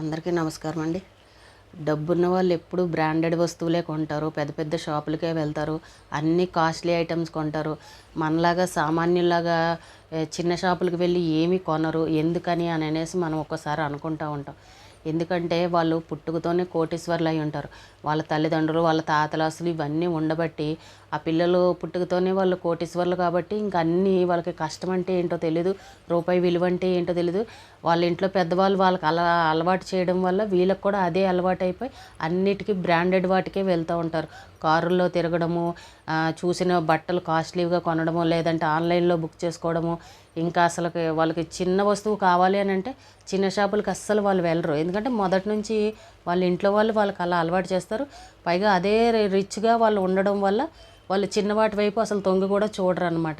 అందరికీ నమస్కారం అండి. డబ్బున్న వాళ్ళు ఎప్పుడు బ్రాండెడ్ వస్తువులే కొంటారు పెద్ద పెద్ద షాపులకే వెళ్తారు అన్ని కాస్ట్లీ ఐటమ్స్ కొంటారు. మనలాగా సామాన్యులాగా చిన్న షాపులకు వెళ్ళి ఏమీ కొనరు ఎందుకని అని అనేసి మనం ఒక్కసారి అనుకుంటూ ఉంటాం. ఎందుకంటే వాళ్ళు పుట్టుకతోనే కోటీశ్వర్లు అయి ఉంటారు. వాళ్ళ తల్లిదండ్రులు వాళ్ళ తాతలు అసలు ఇవన్నీ ఉండబట్టి ఆ పిల్లలు పుట్టుకతోనే వాళ్ళు కోటీశ్వర్లు కాబట్టి ఇంకా అన్నీ వాళ్ళకి కష్టం అంటే ఏంటో తెలియదు రూపాయి విలువ అంటే ఏంటో తెలియదు వాళ్ళ ఇంట్లో పెద్దవాళ్ళు వాళ్ళకి అలా అలవాటు చేయడం వల్ల వీళ్ళకి కూడా అదే అలవాటు అయిపోయి అన్నిటికీ బ్రాండెడ్ వాటికే వెళ్తూ ఉంటారు. కారుల్లో తిరగడము చూసిన బట్టలు కాస్ట్లీగా కొనడము లేదంటే ఆన్లైన్లో బుక్ చేసుకోవడము. ఇంకా అసలు వాళ్ళకి చిన్న వస్తువు కావాలి అని అంటే చిన్న షాపులకి అస్సలు వాళ్ళు వెళ్ళరు. ఎందుకంటే మొదటి నుంచి వాళ్ళ ఇంట్లో వాళ్ళు వాళ్ళకి అలా అలవాటు చేస్తారు. పైగా అదే రి- రిచ్గా వాళ్ళు ఉండడం వల్ల వాళ్ళు చిన్నవాటి వైపు అసలు తొంగి కూడా చూడరు అనమాట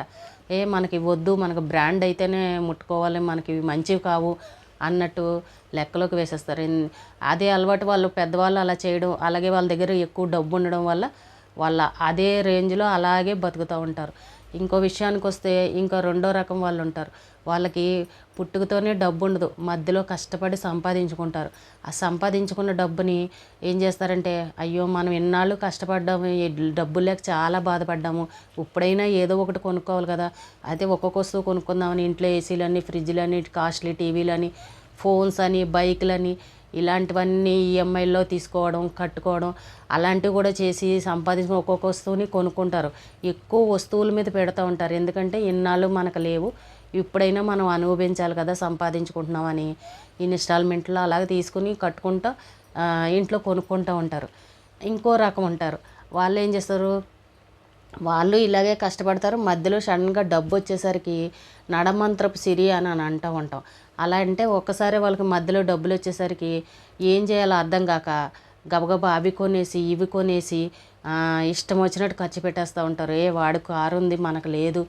ఏ మనకి వద్దు మనకు బ్రాండ్ అయితేనే ముట్టుకోవాలి మనకి ఇవి మంచివి కావు అన్నట్టు లెక్కలోకి వేసేస్తారు. అదే అలవాటు వాళ్ళు పెద్దవాళ్ళు అలా చేయడం అలాగే వాళ్ళ దగ్గర ఎక్కువ డబ్బు ఉండడం వల్ల వాళ్ళ అదే రేంజ్లో అలాగే బతుకుతూ ఉంటారు. ఇంకో విషయానికి వస్తే ఇంకా రెండో రకం వాళ్ళు ఉంటారు. వాళ్ళకి పుట్టుకతోనే డబ్బు ఉండదు. మధ్యలో కష్టపడి సంపాదించుకుంటారు. ఆ సంపాదించుకున్న డబ్బుని ఏం చేస్తారంటే అయ్యో మనం ఎన్నాళ్ళు కష్టపడ్డాము డబ్బులు లేక చాలా బాధపడ్డాము. ఇప్పుడైనా ఏదో ఒకటి కొనుక్కోవాలి కదా. అయితే ఒక్కొక్క వస్తువు కొనుక్కుందామని ఇంట్లో ఏసీలని ఫ్రిడ్జ్లని కాస్ట్లీ టీవీలని ఫోన్స్ అని బైక్లని ఇలాంటివన్నీ ఈఎంఐల్లో తీసుకోవడం కట్టుకోవడం అలాంటివి కూడా చేసి సంపాదించుకుని ఒక్కొక్క వస్తువుని కొనుక్కుంటారు. ఎక్కువ వస్తువుల మీద పెడతా ఉంటారు. ఎందుకంటే ఇన్నాళ్ళు మనకు లేవు. ఇప్పుడైనా మనం అనుభవించాలి కదా సంపాదించుకుంటున్నామని. ఇన్స్టాల్మెంట్లో అలాగే తీసుకుని కట్టుకుంటూ ఇంట్లో కొనుక్కుంటూ ఉంటారు. ఇంకో రకం ఉంటారు. వాళ్ళు ఏం చేస్తారు? వాళ్ళు ఇలాగే కష్టపడతారు. మధ్యలో సడన్గా డబ్బు వచ్చేసరికి నడమంత్రపు సిరి అని అని అంటూ ఉంటాం. అలా అంటే ఒక్కసారి వాళ్ళకి మధ్యలో డబ్బులు వచ్చేసరికి ఏం చేయాలో అర్థం కాక గబగబా అవి కొనేసి ఇవి కొనేసి ఇష్టం వచ్చినట్టు ఖర్చు పెట్టేస్తూ ఉంటారు. ఏ వాడు కారు ఉంది మనకు లేదు.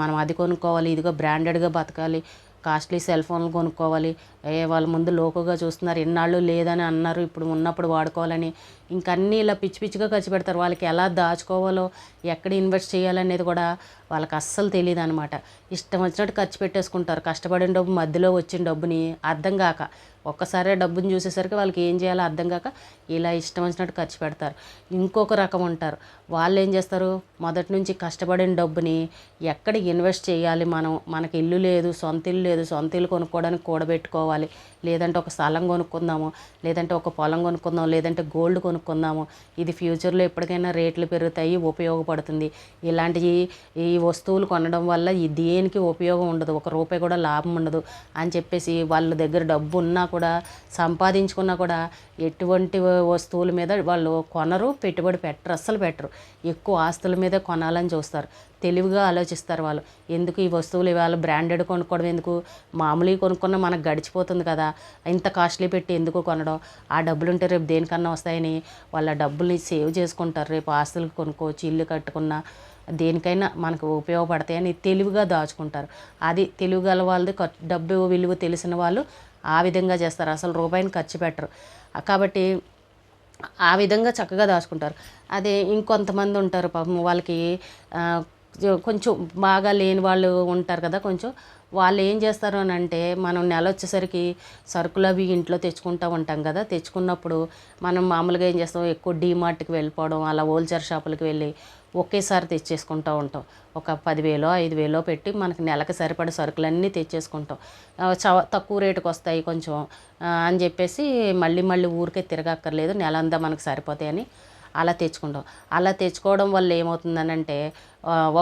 మనం అది కొనుక్కోవాలి ఇదిగో బ్రాండెడ్గా బతకాలి. కాస్ట్లీ సెల్ ఫోన్లు కొనుక్కోవాలి. ఏ వాళ్ళ ముందు లోకుగా చూస్తున్నారు. ఎన్నాళ్ళు లేదని అన్నారు. ఇప్పుడు ఉన్నప్పుడు వాడుకోవాలని. ఇంకన్నీ ఇలా పిచ్చి పిచ్చిగా ఖర్చు పెడతారు. వాళ్ళకి ఎలా దాచుకోవాలో ఎక్కడ ఇన్వెస్ట్ చేయాలనేది కూడా వాళ్ళకి అస్సలు తెలియదు అనమాట ఇష్టం వచ్చినట్టు ఖర్చు పెట్టేసుకుంటారు. కష్టపడిన డబ్బు మధ్యలో వచ్చిన డబ్బుని అర్థం కాక ఒక్కసారే డబ్బుని చూసేసరికి వాళ్ళకి ఏం చేయాలో అర్థం కాక ఇలా ఇష్టం వచ్చినట్టు ఖర్చు పెడతారు. ఇంకొక రకం ఉంటారు. వాళ్ళు ఏం చేస్తారు? మొదటి నుంచి కష్టపడిన డబ్బుని ఎక్కడ ఇన్వెస్ట్ చేయాలి మనం? మనకి ఇల్లు లేదు సొంత ఇల్లు లేదు. సొంత ఇల్లు కొనుక్కోవడానికి కూడబెట్టుకోవాలి. లేదంటే ఒక స్థలం కొనుక్కుందాము లేదంటే ఒక పొలం కొనుక్కుందాం లేదంటే గోల్డ్ కొనుక్కుందాము. ఇది ఫ్యూచర్లో ఎప్పటికైనా రేట్లు పెరుగుతాయి ఉపయోగపడుతుంది. ఇలాంటివి ఈ వస్తువులు కొనడం వల్ల ఈ దేనికి ఉపయోగం ఉండదు. ఒక రూపాయి కూడా లాభం ఉండదు అని చెప్పేసి వాళ్ళ దగ్గర డబ్బు ఉన్నా కూడా సంపాదించుకున్నా కూడా ఎటువంటి వస్తువుల మీద వాళ్ళు కొనరు పెట్టుబడి పెట్టరు అస్సలు పెట్టరు. ఎక్కువ ఆస్తుల మీద కొనాలని చూస్తారు. తెలివిగా ఆలోచిస్తారు వాళ్ళు. ఎందుకు ఈ వస్తువులు ఇవాళ బ్రాండెడ్ కొనుక్కోవడం ఎందుకు? మామూలుగా కొనుక్కున్న మనకు గడిచిపోతుంది కదా. ఇంత కాస్ట్లీ పెట్టి ఎందుకు కొనడం? ఆ డబ్బులు ఉంటే రేపు దేనికన్నా వస్తాయని వాళ్ళ డబ్బుల్ని సేవ్ చేసుకుంటారు. రేపు ఆస్తులు కొనుక్కోవచ్చు ఇల్లు కట్టుకున్నా దేనికైనా మనకు ఉపయోగపడతాయని తెలివిగా దాచుకుంటారు. అది తెలివి గల వాళ్ళది డబ్బు విలువ తెలిసిన వాళ్ళు ఆ విధంగా చేస్తారు. అసలు రూపాయిని ఖర్చు పెట్టరు. కాబట్టి ఆ విధంగా చక్కగా దాచుకుంటారు. అదే ఇంకొంతమంది ఉంటారు పాపం వాళ్ళకి కొంచెం బాగా లేని వాళ్ళు ఉంటారు కదా కొంచెం. వాళ్ళు ఏం చేస్తారు అని అంటే మనం నెల వచ్చేసరికి సరుకులు అవి ఇంట్లో తెచ్చుకుంటూ ఉంటాం కదా. తెచ్చుకున్నప్పుడు మనం మామూలుగా ఏం చేస్తాం? ఎక్కువ డీమార్ట్కి వెళ్ళిపోవడం అలా హోల్సేల్ షాపులకి వెళ్ళి ఒకేసారి తెచ్చేసుకుంటూ ఉంటాం. ఒక పదివేలో ఐదు వేలో పెట్టి మనకి నెలకు సరిపడే సరుకులన్నీ తెచ్చేసుకుంటాం. చవ తక్కువ రేటుకు వస్తాయి కొంచెం అని చెప్పేసి మళ్ళీ మళ్ళీ ఊరికే తిరగక్కర్లేదు. నెల అంతా మనకు సరిపోతాయని అలా తెచ్చుకుంటాం. అలా తెచ్చుకోవడం వల్ల ఏమవుతుందనంటే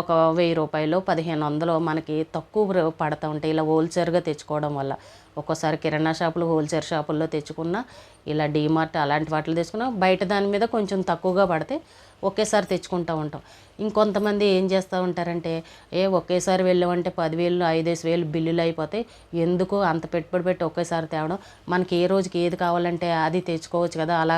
ఒక వెయ్యి రూపాయలు పదిహేను వందలు మనకి తక్కువ పడతా ఉంటాయి. ఇలా హోల్సేల్గా తెచ్చుకోవడం వల్ల. ఒక్కోసారి కిరాణా షాపులు హోల్సేల్ షాపుల్లో తెచ్చుకున్న ఇలా డీమార్ట్ అలాంటి వాటిలో తెచ్చుకున్న బయట దాని మీద కొంచెం తక్కువగా పడితే ఒకేసారి తెచ్చుకుంటూ ఉంటాం. ఇంకొంతమంది ఏం చేస్తూ ఉంటారంటే ఏ ఒకేసారి వెళ్ళామంటే పదివేలు ఐదేసి వేలు బిల్లులు అయిపోతాయి. ఎందుకు అంత పెట్టుబడి పెట్టి ఒకేసారి తేవడం? మనకి ఏ రోజుకి ఏది కావాలంటే అది తెచ్చుకోవచ్చు కదా అలా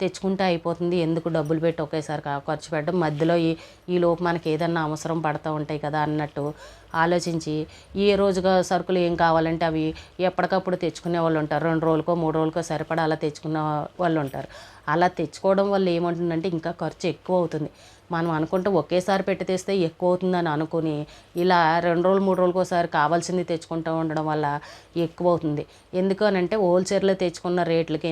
తెచ్చుకుంటే అయిపోతుంది. ఎందుకు డబ్బులు పెట్టి ఒకేసారి ఖర్చు పెట్టడం? మధ్యలో ఈ ఈ లోపు మనకి ఏదన్నా అవసరం పడుతూ ఉంటాయి కదా అన్నట్టు ఆలోచించి ఏ రోజుగా సరుకులు ఏం కావాలంటే అవి ఎప్పటికప్పుడు తెచ్చుకునే వాళ్ళు ఉంటారు. రెండు రోజులకో మూడు రోజులకో సరిపడా అలా తెచ్చుకున్న వాళ్ళు ఉంటారు. అలా తెచ్చుకోవడం వల్ల ఏమంటుందంటే ఇంకా ఖర్చు ఎక్కువ అవుతుంది మనం అనుకుంటే ఒకేసారి పెట్టి తెస్తే ఎక్కువ అవుతుందని అనుకుని ఇలా రెండు రోజులు మూడు రోజులకు ఒకసారి కావాల్సింది తెచ్చుకుంటూ ఉండడం వల్ల ఎక్కువ అవుతుంది. ఎందుకు అని అంటే హోల్సేల్లో తెచ్చుకున్న రేట్లకి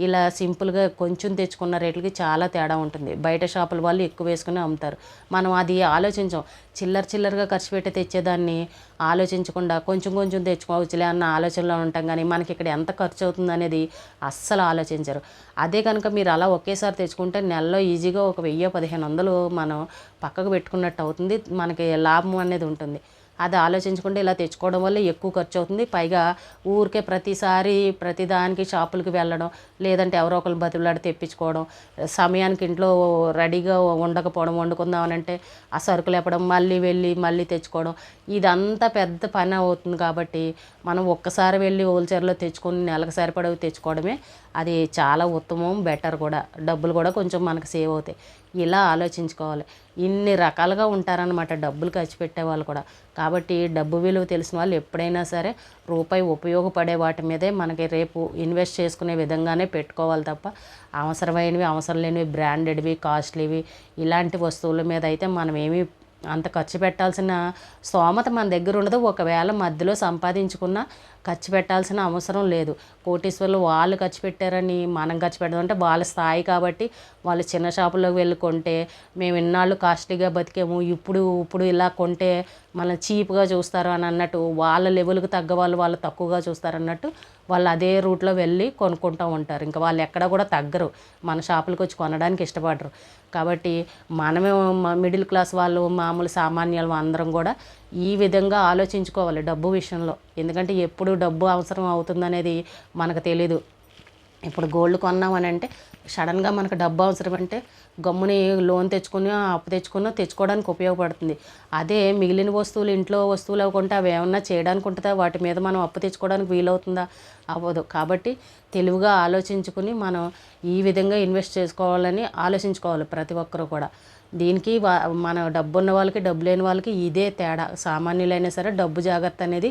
ఇలా సింపుల్గా కొంచెం తెచ్చుకున్న రేట్లకి చాలా తేడా ఉంటుంది. బయట షాపుల వాళ్ళు ఎక్కువ వేసుకుని అమ్ముతారు. మనం అది ఆలోచించాం. చిల్లర చిల్లరగా ఖర్చు పెట్టి తెచ్చేదాన్ని ఆలోచించకుండా కొంచెం కొంచెం తెచ్చుకోవచ్చులే అన్న ఆలోచనలో ఉంటాం కానీ మనకి ఇక్కడ ఎంత ఖర్చు అవుతుంది అనేది అస్సలు ఆలోచించరు. అదే కనుక మీరు అలా ఒకేసారి తెచ్చుకుంటే నెలలో ఈజీగా ఒక వెయ్యి పదిహేను వందలు మనం పక్కకు పెట్టుకున్నట్టు అవుతుంది. మనకి లాభం అనేది ఉంటుంది. అది ఆలోచించకుండా ఇలా తెచ్చుకోవడం వల్ల ఎక్కువ ఖర్చు అవుతుంది. పైగా ఊరికే ప్రతిసారి ప్రతిదానికి షాపులకి వెళ్ళడం లేదంటే ఎవరో ఒకరు బతులాడి తెప్పించుకోవడం సమయానికి ఇంట్లో రెడీగా ఉండకపోవడం వండుకుందామని అంటే ఆ సరుకులు ఎప్పడం మళ్ళీ వెళ్ళి మళ్ళీ తెచ్చుకోవడం ఇదంతా పెద్ద పని అవుతుంది కాబట్టి మనం ఒక్కసారి వెళ్ళి హోల్సేల్లో తెచ్చుకొని నెలకు సరిపడవి తెచ్చుకోవడమే అది చాలా ఉత్తమం బెటర్ కూడా. డబ్బులు కూడా కొంచెం మనకు సేవ్ అవుతాయి. ఇలా ఆలోచించుకోవాలి. ఇన్ని రకాలుగా ఉంటారనమాట డబ్బులు ఖర్చు పెట్టే వాళ్ళు కూడా. కాబట్టి డబ్బు విలువ తెలిసిన వాళ్ళు ఎప్పుడైనా సరే రూపాయి ఉపయోగపడే వాటి మీదే మనకి రేపు ఇన్వెస్ట్ చేసుకునే విధంగానే పెట్టుకోవాలి తప్ప అవసరమైనవి అవసరం లేనివి బ్రాండెడ్వి కాస్ట్లీవి ఇలాంటి వస్తువుల మీద అయితే మనం ఏమీ అంత ఖర్చు పెట్టాల్సిన స్తోమత మన దగ్గర ఉండదు. ఒకవేళ మధ్యలో సంపాదించుకున్న ఖర్చు పెట్టాల్సిన అవసరం లేదు. కోటీశ్వర్లు వాళ్ళు ఖర్చు పెట్టారని మనం ఖర్చు పెట్టడం అంటే వాళ్ళ స్థాయి కాబట్టి వాళ్ళు చిన్న షాపులోకి వెళ్ళి కొంటే మేము ఇన్నాళ్ళు కాస్ట్లీగా బతికేము ఇప్పుడు ఇప్పుడు ఇలా కొంటే మనం చీప్గా చూస్తారు అని అన్నట్టు వాళ్ళ లెవెల్కి తగ్గ వాళ్ళు వాళ్ళు తక్కువగా చూస్తారు అన్నట్టు వాళ్ళు అదే రూట్లో వెళ్ళి కొనుక్కుంటూ ఉంటారు. ఇంకా వాళ్ళు ఎక్కడ కూడా తగ్గరు. మన షాపులకు వచ్చి కొనడానికి ఇష్టపడరు. కాబట్టి మనమే మిడిల్ క్లాస్ వాళ్ళు మామూలు సామాన్యాలు అందరం కూడా ఈ విధంగా ఆలోచించుకోవాలి డబ్బు విషయంలో. ఎందుకంటే ఎప్పుడు డబ్బు అవసరం అవుతుందనేది మనకు తెలీదు. ఇప్పుడు గోల్డ్ కొన్నామని అంటే సడన్గా మనకు డబ్బు అవసరం అంటే గమ్ముని లోన్ తెచ్చుకుని అప్పు తెచ్చుకున్నా తెచ్చుకోవడానికి ఉపయోగపడుతుంది. అదే మిగిలిన వస్తువులు ఇంట్లో వస్తువులు అవ్వకుంటే అవి ఏమన్నా చేయడానికి ఉంటుందా? వాటి మీద మనం అప్పు తెచ్చుకోవడానికి వీలవుతుందా? అవ్వదు. కాబట్టి తెలివిగా ఆలోచించుకుని మనం ఈ విధంగా ఇన్వెస్ట్ చేసుకోవాలని ఆలోచించుకోవాలి ప్రతి ఒక్కరూ కూడా. దీనికి మన డబ్బు ఉన్న వాళ్ళకి డబ్బు లేని వాళ్ళకి ఇదే తేడా. సామాన్యులైనా సరే డబ్బు జాగ్రత్త అనేది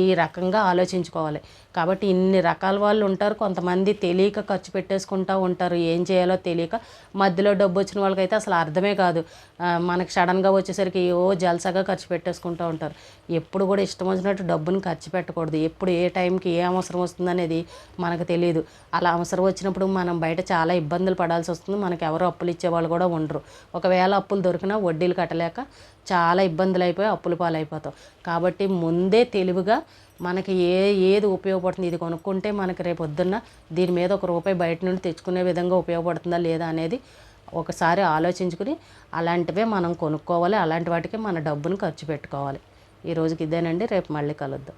ఈ రకంగా ఆలోచించుకోవాలి. కాబట్టి ఇన్ని రకాల వాళ్ళు ఉంటారు. కొంతమంది తెలియక ఖర్చు పెట్టేసుకుంటూ ఉంటారు. ఏం చేయాలో తెలియక మధ్యలో డబ్బు వచ్చిన వాళ్ళకైతే అసలు అర్థమే కాదు. మనకి సడన్గా వచ్చేసరికి ఓ జల్సాగా ఖర్చు పెట్టేసుకుంటూ ఉంటారు. ఎప్పుడు కూడా ఇష్టం వచ్చినట్టు డబ్బుని ఖర్చు పెట్టకూడదు. ఎప్పుడు ఏ టైంకి ఏ అవసరం వస్తుంది అనేది మనకు తెలియదు అలా అవసరం వచ్చినప్పుడు మనం బయట చాలా ఇబ్బందులు పడాల్సి వస్తుంది. మనకి ఎవరు అప్పులు ఇచ్చే వాళ్ళు కూడా ఉండరు. ఒకవేళ అప్పులు దొరికినా వడ్డీలు కట్టలేక చాలా ఇబ్బందులు అయిపోయి అప్పుల పాలైపోతాం. కాబట్టి ముందే తెలివిగా మనకి ఏ ఏది ఉపయోగపడుతుంది ఇది కొనుక్కుంటే మనకి రేపు పొద్దున్న దీని మీద ఒక రూపాయి బయట నుండి తెచ్చుకునే విధంగా ఉపయోగపడుతుందా లేదా అనేది ఒకసారి ఆలోచించుకుని అలాంటివే మనం కొనుక్కోవాలి. అలాంటి వాటికి మన డబ్బును ఖర్చు పెట్టుకోవాలి. ఈ రోజుకి ఇదేనండి. రేపు మళ్ళీ కలుద్దాం.